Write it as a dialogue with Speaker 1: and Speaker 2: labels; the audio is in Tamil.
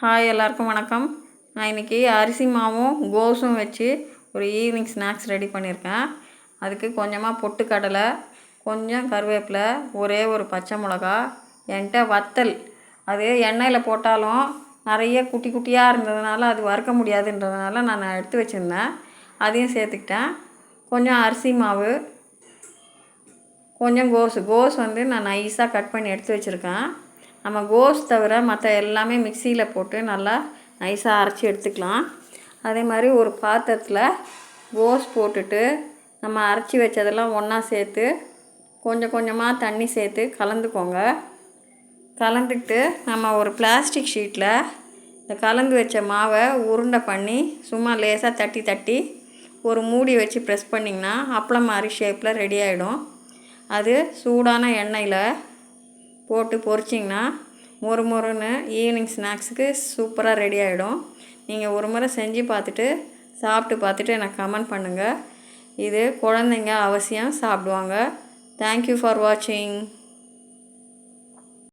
Speaker 1: ஹாய் எல்லாருக்கும் வணக்கம். நான் இன்றைக்கி அரிசி மாவும் கோஸும் வச்சு ஒரு ஈவினிங் ஸ்நாக்ஸ் ரெடி பண்ணியிருக்கேன் அதுக்கு கொஞ்சமாக பொட்டுக்கடலை கொஞ்சம் கருவேப்பிலை ஒரே ஒரு பச்சை மிளகா என்கிட்ட வத்தல். அது எண்ணெயில் போட்டாலும் நிறைய குட்டி குட்டியாக இருந்ததுனால அது வறுக்க முடியாதுன்றதுனால நான் எடுத்து வச்சுருந்தேன். அதையும் சேர்த்துக்கிட்டேன். கொஞ்சம் அரிசி மாவு கொஞ்சம் கோஸ். கோஸ் வந்து நான் நைஸாக கட் பண்ணி எடுத்து வச்சுருக்கேன். நம்ம கோஸ் தவிர மற்ற எல்லாமே மிக்சியில் போட்டு நல்லா நைஸாக அரைச்சி எடுத்துக்கலாம். அதே மாதிரி ஒரு பாத்திரத்தில் கோஸ் போட்டுட்டு நம்ம அரைச்சி வச்சதெல்லாம் ஒன்றா சேர்த்து கொஞ்சம் கொஞ்சமாக தண்ணி சேர்த்து கலந்துக்கோங்க. கலந்துக்கிட்டு நம்ம ஒரு பிளாஸ்டிக் ஷீட்டில் இந்த கலந்து வச்ச மாவை உருண்டை பண்ணி சும்மா லேசாக தட்டி தட்டி ஒரு மூடி வச்சு ப்ரெஸ் பண்ணிங்கன்னா அப்பளம் மாதிரி ஷேப்பில் ரெடி ஆகிடும் அது சூடான எண்ணெயில் போட்டு பொறிச்சிங்கன்னா மொறு மொறுன்னு ஈவினிங் ஸ்நாக்ஸுக்கு சூப்பராக ரெடி ஆகிடும். நீங்கள் ஒரு முறை செஞ்சு பார்த்துட்டு சாப்பிட்டு பார்த்துட்டு எனக்கு கமெண்ட் பண்ணுங்கள் இது குழந்தைங்க அவசியம் சாப்பிடுவாங்க. தேங்க்யூ ஃபார் வாட்சிங்